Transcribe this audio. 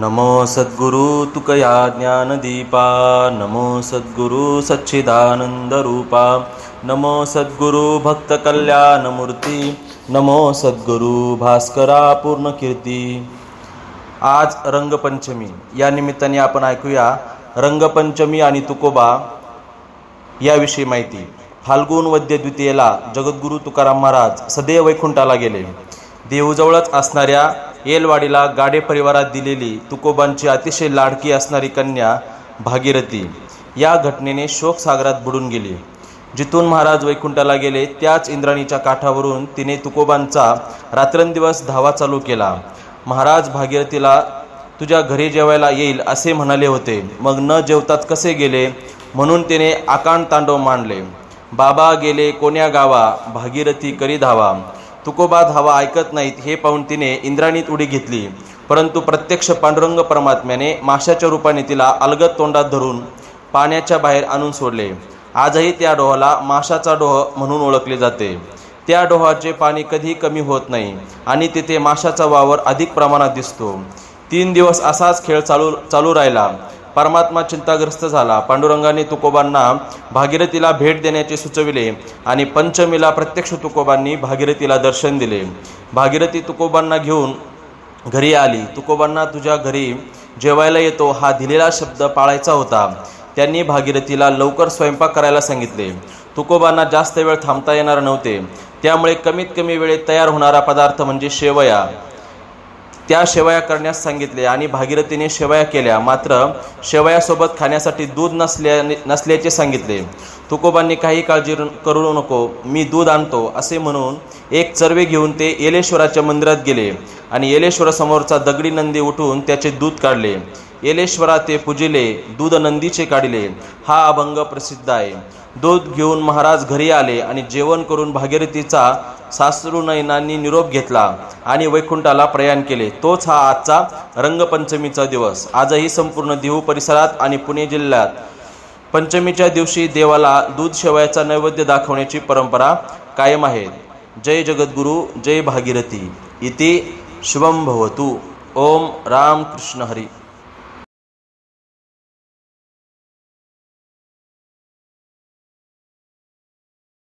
नमो सद्गुरु तुकया ज्ञानदीपा नमो सद्गुरु सच्चिदानंदरूपा नमो सद्गुरु भक्तकल्याणमूर्ती नमो सद्गुरु भास्करा पूर्णकीर्ती. आज रंगपंचमी या निमित्ताने आपण ऐकूया रंगपंचमी आणि तुकोबा याविषयी माहिती. फाल्गुन वद्य द्वितीयेला जगद्गुरू तुकाराम महाराज सदैव वैकुंठाला गेले. देवजवळच असणाऱ्या येलवाडीला गाडे परिवारात दिलेली तुकोबांची अतिशय लाडकी असणारी कन्या भागीरथी. या घटनेने शोकसागरात बुडून गेली. जिथून महाराज वैकुंठाला गेले त्याच इंद्राणीच्या काठावरून तिने तुकोबांचा रात्रंदिवस धावा चालू केला. महाराज भागीरथीला तुझ्या घरी जेवायला येईल असे म्हणाले होते. मग न जेवताच कसे गेले म्हणून तिने आकांड तांडव मांडले. बाबा गेले कोण्या गावा? भागीरथी करी धावा. तुकोबा धावा ऐकत नाहीत हे पाहून तिने इंद्राणीत उडी घेतली. परंतु प्रत्यक्ष पांडुरंग परमात्म्याने माशाच्या रूपाने तिला अलगद तोंडात धरून पाण्याच्या बाहेर आणून सोडले. आजही त्या डोहाला माशाचा डोह म्हणून ओळखले जाते. त्या डोहाचे पाणी कधी कमी होत नाही आणि तिथे माशाचा वावर अधिक प्रमाणात दिसतो. तीन दिवस असाच खेळ चालू चालू राहिला. परमात्मा चिंताग्रस्त झाला. पांडुरंगाने तुकोबांना भागीरथीला भेट देण्याचे सुचविले आणि पंचमीला प्रत्यक्ष तुकोबांनी भागीरथीला दर्शन दिले. भागीरथी तुकोबांना घेऊन घरी आली. तुकोबांना तुझ्या घरी जेवायला येतो हा दिलेला शब्द पाळायचा होता. त्यांनी भागीरथीला लवकर स्वयंपाक करायला सांगितले. तुकोबांना जास्त वेळ थांबता येणार नव्हते. त्यामुळे कमीत कमी वेळेत तयार होणारा पदार्थ म्हणजे शेवया. त्या शेवया करण्यास सांगितले आणि भागीरथीने शेवया केल्या. मात्र शेवयासोबत खाण्यासाठी दूध नसल्या नसल्याचे सांगितले. तुकोबांनी काही काळजी करू नको मी दूध आणतो असे म्हणून एक चरवे घेऊन ते येलेश्वराच्या मंदिरात गेले आणि येलेश्वरासमोरचा दगडी नंदी उठून त्याचे दूध काढले. येलेश्वरा ते पूजिले दूध नंदीचे काढले. हा अभंग प्रसिद्ध आहे. दूध घेऊन महाराज घरी आले आणि जेवण करून भागीरथीचा सासरू नैनांनी निरोप घेतला आणि वैकुंठाला प्रयाण केले. तोच हा आजचा रंगपंचमीचा दिवस. आजही संपूर्ण देहू परिसरात आणि पुणे जिल्ह्यात पंचमीच्या दिवशी देवाला दूध शेवयाचा नैवेद्य दाखवण्याची परंपरा कायम आहे. जय जगद्गुरु जय भागीरथी. इति शुभम भवतु. ओम राम कृष्ण हरी.